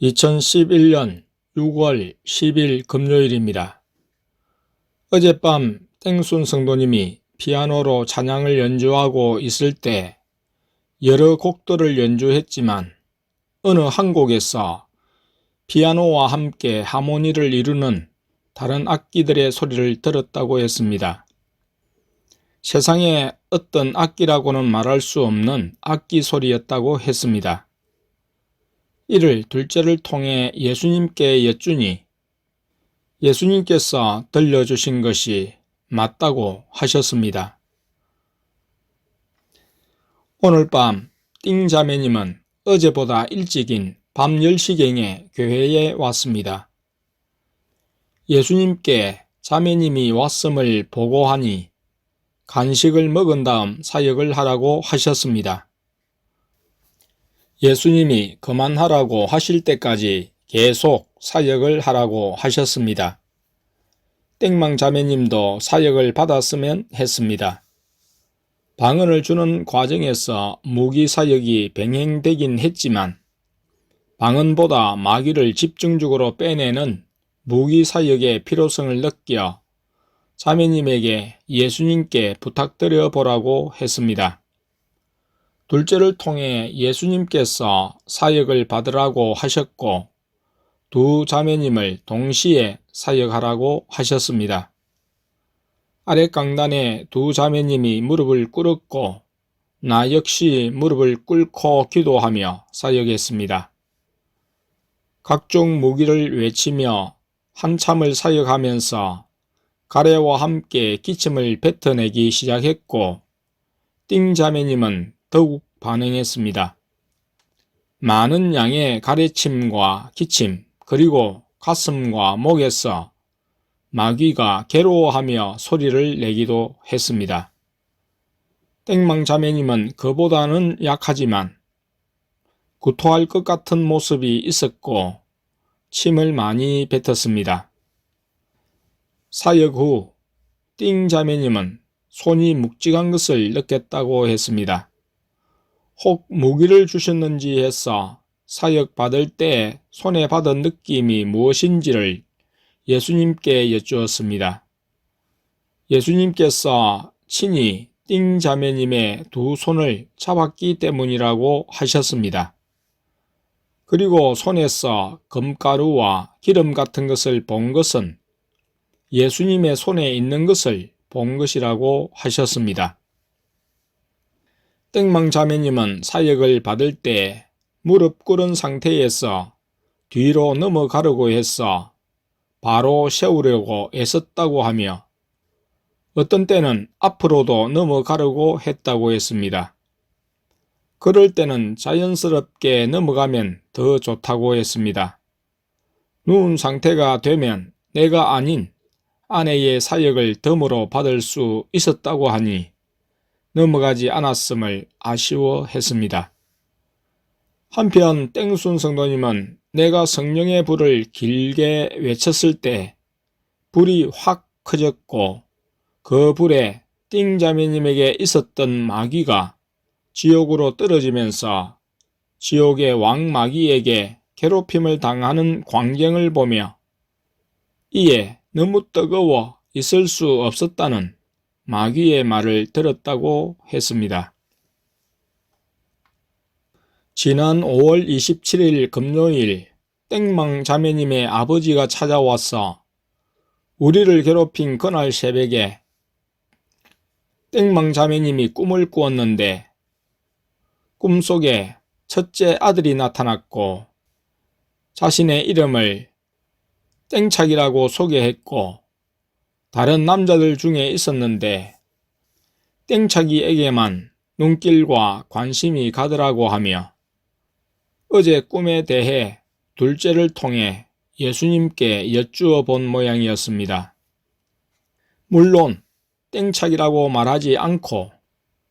2011년 6월 10일 금요일입니다. 어젯밤 땡순 성도님이 피아노로 찬양을 연주하고 있을 때 여러 곡들을 연주했지만 어느 한 곡에서 피아노와 함께 하모니를 이루는 다른 악기들의 소리를 들었다고 했습니다. 세상에 어떤 악기라고는 말할 수 없는 악기 소리였다고 했습니다. 이를 둘째를 통해 예수님께 여쭈니 예수님께서 들려주신 것이 맞다고 하셨습니다. 오늘 밤 띵자매님은 어제보다 일찍인 밤 10시경에 교회에 왔습니다. 예수님께 자매님이 왔음을 보고하니 간식을 먹은 다음 사역을 하라고 하셨습니다. 예수님이 그만하라고 하실 때까지 계속 사역을 하라고 하셨습니다. 땡망 자매님도 사역을 받았으면 했습니다. 방언을 주는 과정에서 무기 사역이 병행되긴 했지만 방언보다 마귀를 집중적으로 빼내는 무기 사역의 필요성을 느껴 자매님에게 예수님께 부탁드려 보라고 했습니다. 둘째를 통해 예수님께서 사역을 받으라고 하셨고 두 자매님을 동시에 사역하라고 하셨습니다. 아래 강단에 두 자매님이 무릎을 꿇었고 나 역시 무릎을 꿇고 기도하며 사역했습니다. 각종 무기를 외치며 한참을 사역하면서 가래와 함께 기침을 뱉어내기 시작했고 띵 자매님은 더욱 반응했습니다. 많은 양의 가래침과 기침, 그리고 가슴과 목에서 마귀가 괴로워하며 소리를 내기도 했습니다. 땡망 자매님은 그보다는 약하지만 구토할 것 같은 모습이 있었고 침을 많이 뱉었습니다. 사역 후 띵 자매님은 손이 묵직한 것을 느꼈다고 했습니다. 혹 무기를 주셨는지 해서 사역 받을 때 손에 받은 느낌이 무엇인지를 예수님께 여쭈었습니다. 예수님께서 친히 띵 자매님의 두 손을 잡았기 때문이라고 하셨습니다. 그리고 손에서 금가루와 기름 같은 것을 본 것은 예수님의 손에 있는 것을 본 것이라고 하셨습니다. 땡망 자매님은 사역을 받을 때 무릎 꿇은 상태에서 뒤로 넘어가려고 해서 바로 세우려고 애썼다고 하며 어떤 때는 앞으로도 넘어가려고 했다고 했습니다. 그럴 때는 자연스럽게 넘어가면 더 좋다고 했습니다. 누운 상태가 되면 내가 아닌 아내의 사역을 덤으로 받을 수 있었다고 하니 넘어가지 않았음을 아쉬워했습니다. 한편 땡순 성도님은 내가 성령의 불을 길게 외쳤을 때 불이 확 커졌고 그 불에 띵자매님에게 있었던 마귀가 지옥으로 떨어지면서 지옥의 왕 마귀에게 괴롭힘을 당하는 광경을 보며 이에 너무 뜨거워 있을 수 없었다는 마귀의 말을 들었다고 했습니다. 지난 5월 27일 금요일 땡망 자매님의 아버지가 찾아와서 우리를 괴롭힌 그날 새벽에 땡망 자매님이 꿈을 꾸었는데 꿈속에 첫째 아들이 나타났고 자신의 이름을 땡착이라고 소개했고 다른 남자들 중에 있었는데 땡차기에게만 눈길과 관심이 가더라고 하며 어제 꿈에 대해 둘째를 통해 예수님께 여쭈어 본 모양이었습니다. 물론 땡착이라고 말하지 않고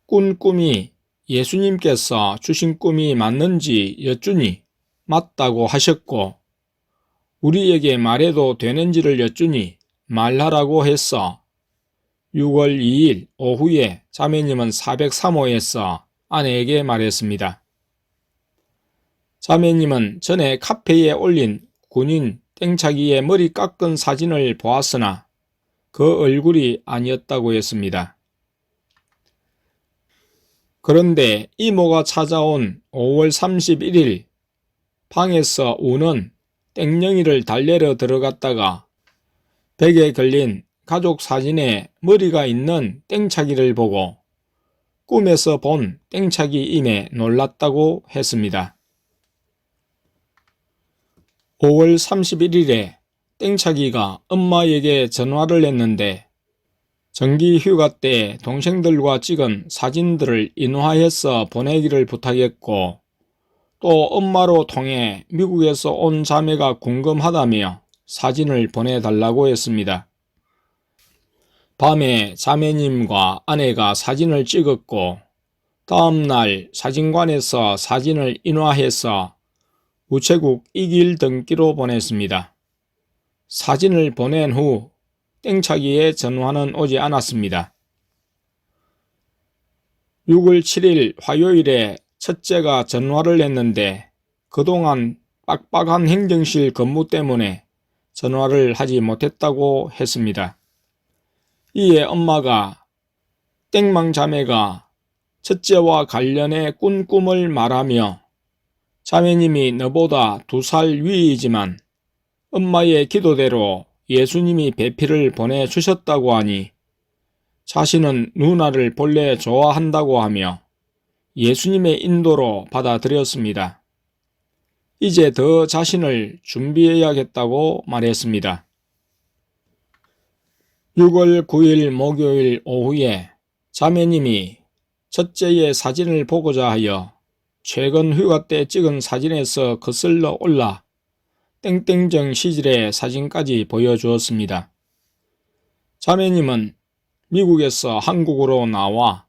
꾼 꿈이 예수님께서 주신 꿈이 맞는지 여쭈니 맞다고 하셨고 우리에게 말해도 되는지를 여쭈니 말하라고 했어. 6월 2일 오후에 자매님은 403호에서 아내에게 말했습니다. 자매님은 전에 카페에 올린 군인 땡차기의 머리 깎은 사진을 보았으나 그 얼굴이 아니었다고 했습니다. 그런데 이모가 찾아온 5월 31일 방에서 우는 땡영이를 달래러 들어갔다가 벽에 걸린 가족 사진에 머리가 있는 땡차기를 보고 꿈에서 본 땡차기임에 놀랐다고 했습니다. 5월 31일에 땡차기가 엄마에게 전화를 했는데 정기 휴가 때 동생들과 찍은 사진들을 인화해서 보내기를 부탁했고 또 엄마로 통해 미국에서 온 자매가 궁금하다며 사진을 보내달라고 했습니다. 밤에 자매님과 아내가 사진을 찍었고 다음날 사진관에서 사진을 인화해서 우체국 이길 등기로 보냈습니다. 사진을 보낸 후 땡차기의 전화는 오지 않았습니다. 6월 7일 화요일에 첫째가 전화를 했는데 그동안 빡빡한 행정실 근무 때문에 전화를 하지 못했다고 했습니다. 이에 엄마가 땡망 자매가 첫째와 관련해 꾼 꿈을 말하며 자매님이 너보다 두 살 위이지만 엄마의 기도대로 예수님이 배필을 보내주셨다고 하니 자신은 누나를 본래 좋아한다고 하며 예수님의 인도로 받아들였습니다. 이제 더 자신을 준비해야겠다고 말했습니다. 6월 9일 목요일 오후에 자매님이 첫째의 사진을 보고자 하여 최근 휴가 때 찍은 사진에서 거슬러 올라 땡땡정 시절의 사진까지 보여주었습니다. 자매님은 미국에서 한국으로 나와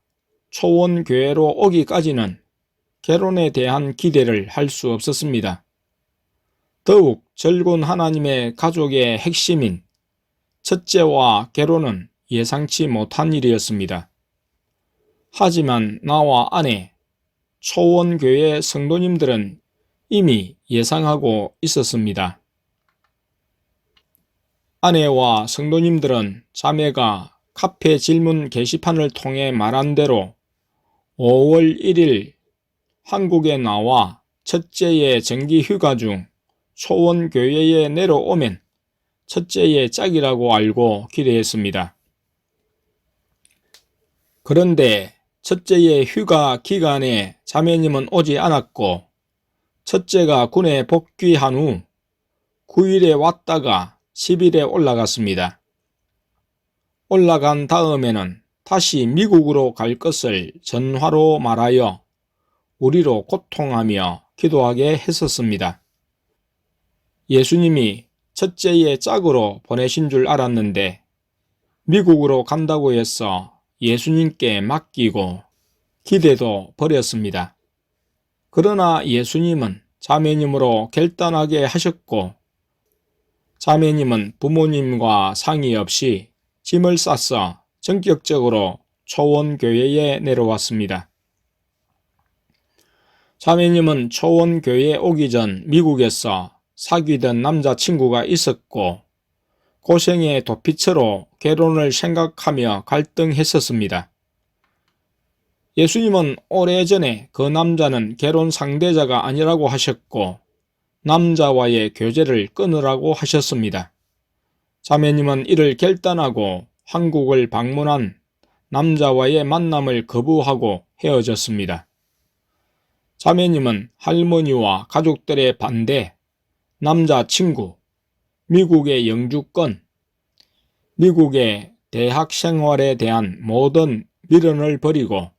초원교회로 오기까지는 결혼에 대한 기대를 할 수 없었습니다. 더욱 절군 하나님의 가족의 핵심인 첫째와 결혼은 예상치 못한 일이었습니다. 하지만 나와 아내, 초원교회 성도님들은 이미 예상하고 있었습니다. 아내와 성도님들은 자매가 카페 질문 게시판을 통해 말한 대로 5월 1일 한국에 나와 첫째의 정기 휴가 중 초원교회에 내려오면 첫째의 짝이라고 알고 기대했습니다. 그런데 첫째의 휴가 기간에 자매님은 오지 않았고 첫째가 군에 복귀한 후 9일에 왔다가 10일에 올라갔습니다. 올라간 다음에는 다시 미국으로 갈 것을 전화로 말하여 우리로 고통하며 기도하게 했었습니다. 예수님이 첫째의 짝으로 보내신 줄 알았는데 미국으로 간다고 해서 예수님께 맡기고 기대도 버렸습니다. 그러나 예수님은 자매님으로 결단하게 하셨고 자매님은 부모님과 상의 없이 짐을 싸서 전격적으로 초원교회에 내려왔습니다. 자매님은 초원교회에 오기 전 미국에서 사귀던 남자친구가 있었고 고생의 도피처로 결혼을 생각하며 갈등했었습니다. 예수님은 오래전에 그 남자는 결혼 상대자가 아니라고 하셨고 남자와의 교제를 끊으라고 하셨습니다. 자매님은 이를 결단하고 한국을 방문한 남자와의 만남을 거부하고 헤어졌습니다. 자매님은 할머니와 가족들의 반대, 남자친구, 미국의 영주권, 미국의 대학 생활에 대한 모든 미련을 버리고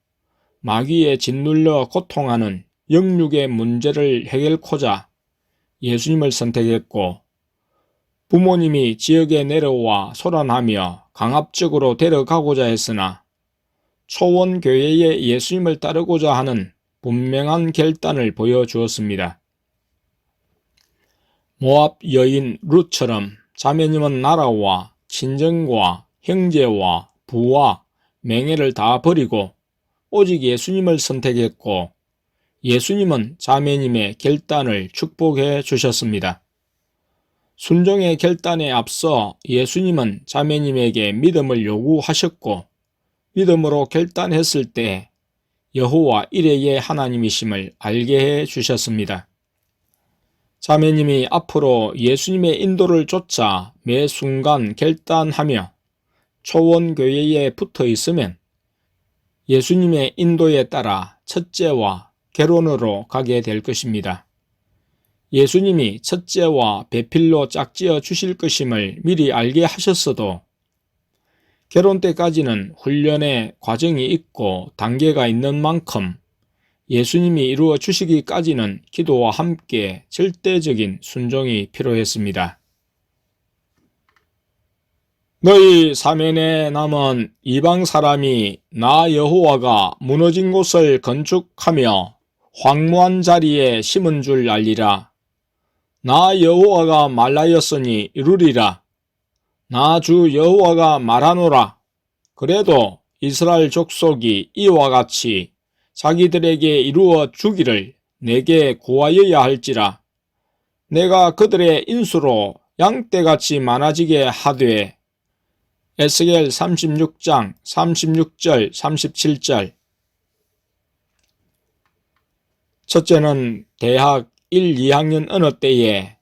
마귀에 짓눌려 고통하는 영육의 문제를 해결코자 예수님을 선택했고 부모님이 지역에 내려와 소란하며 강압적으로 데려가고자 했으나 초원교회에 예수님을 따르고자 하는 분명한 결단을 보여주었습니다. 모압 여인 룻처럼 자매님은 나라와 친정과 형제와 부와 맹해를 다 버리고 오직 예수님을 선택했고 예수님은 자매님의 결단을 축복해 주셨습니다. 순종의 결단에 앞서 예수님은 자매님에게 믿음을 요구하셨고 믿음으로 결단했을 때 여호와 이레의 하나님이심을 알게 해 주셨습니다. 자매님이 앞으로 예수님의 인도를 쫓아 매 순간 결단하며 초원교회에 붙어 있으면 예수님의 인도에 따라 첫째와 결혼으로 가게 될 것입니다. 예수님이 첫째와 배필로 짝지어 주실 것임을 미리 알게 하셨어도 결혼 때까지는 훈련의 과정이 있고 단계가 있는 만큼 예수님이 이루어 주시기까지는 기도와 함께 절대적인 순종이 필요했습니다. 너희 사면에 남은 이방 사람이 나 여호와가 무너진 곳을 건축하며 황무한 자리에 심은 줄 알리라. 나 여호와가 말하였으니 이루리라. 나 주 여호와가 말하노라. 그래도 이스라엘 족속이 이와 같이 자기들에게 이루어 주기를 내게 구하여야 할지라. 내가 그들의 인수로 양떼같이 많아지게 하되 에스겔 36장 36절 37절 첫째는 대학 1, 2학년 어느 때에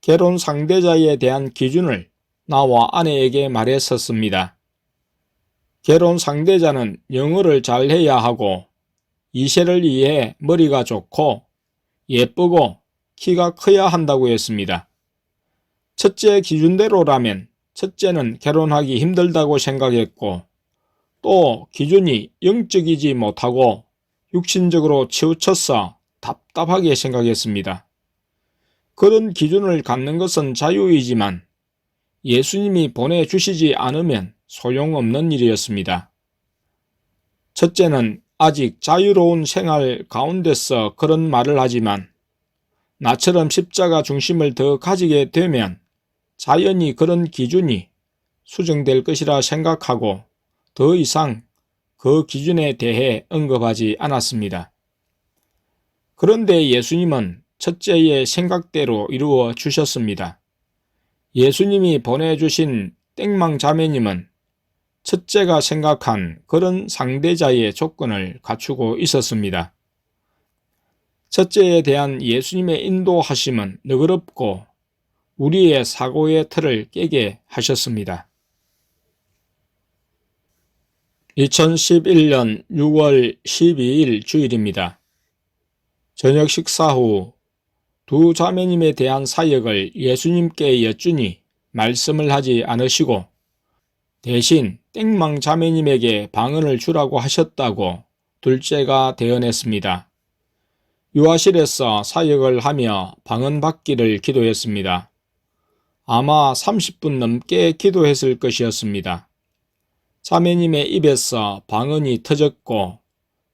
결혼 상대자에 대한 기준을 나와 아내에게 말했었습니다. 결혼 상대자는 영어를 잘해야 하고 이세를 위해 머리가 좋고 예쁘고 키가 커야 한다고 했습니다. 첫째 기준대로라면 첫째는 결혼하기 힘들다고 생각했고 또 기준이 영적이지 못하고 육신적으로 치우쳐서 답답하게 생각했습니다. 그런 기준을 갖는 것은 자유이지만 예수님이 보내주시지 않으면 소용없는 일이었습니다. 첫째는 아직 자유로운 생활 가운데서 그런 말을 하지만 나처럼 십자가 중심을 더 가지게 되면 자연히 그런 기준이 수정될 것이라 생각하고 더 이상 그 기준에 대해 언급하지 않았습니다. 그런데 예수님은 첫째의 생각대로 이루어 주셨습니다. 예수님이 보내주신 땡망 자매님은 첫째가 생각한 그런 상대자의 조건을 갖추고 있었습니다. 첫째에 대한 예수님의 인도하심은 너그럽고 우리의 사고의 틀을 깨게 하셨습니다. 2011년 6월 12일 주일입니다. 저녁 식사 후 두 자매님에 대한 사역을 예수님께 여쭈니 말씀을 하지 않으시고 대신 땡망 자매님에게 방언을 주라고 하셨다고 둘째가 대언했습니다. 유아실에서 사역을 하며 방언 받기를 기도했습니다. 아마 30분 넘게 기도했을 것이었습니다. 자매님의 입에서 방언이 터졌고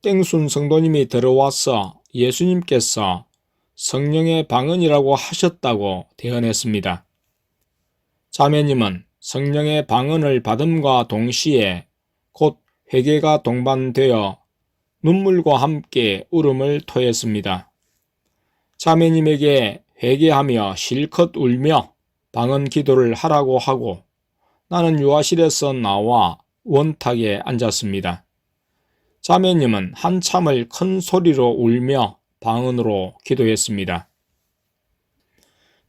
땡순 성도님이 들어와서 예수님께서 성령의 방언이라고 하셨다고 대언했습니다. 자매님은 성령의 방언을 받음과 동시에 곧 회개가 동반되어 눈물과 함께 울음을 토했습니다. 자매님에게 회개하며 실컷 울며 방언 기도를 하라고 하고 나는 유아실에서 나와 원탁에 앉았습니다. 자매님은 한참을 큰 소리로 울며 방언으로 기도했습니다.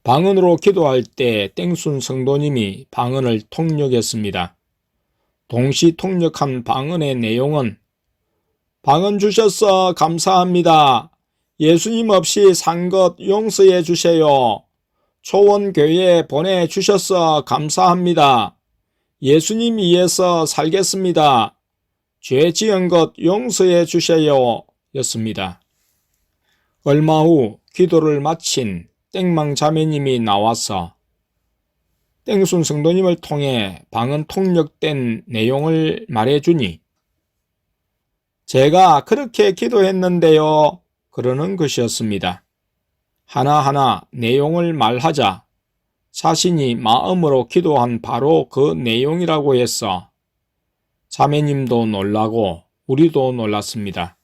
방언으로 기도할 때 땡순 성도님이 방언을 통역했습니다. 동시 통역한 방언의 내용은 방언 주셔서 감사합니다. 예수님 없이 산 것 용서해 주세요. 초원교회에 보내주셔서 감사합니다. 예수님 위해서 살겠습니다. 죄 지은 것 용서해 주세요. 였습니다. 얼마 후 기도를 마친 땡망 자매님이 나와서 땡순 성도님을 통해 방언 통역된 내용을 말해주니 제가 그렇게 기도했는데요. 그러는 것이었습니다. 하나하나 내용을 말하자 자신이 마음으로 기도한 바로 그 내용이라고 해서 자매님도 놀라고 우리도 놀랐습니다.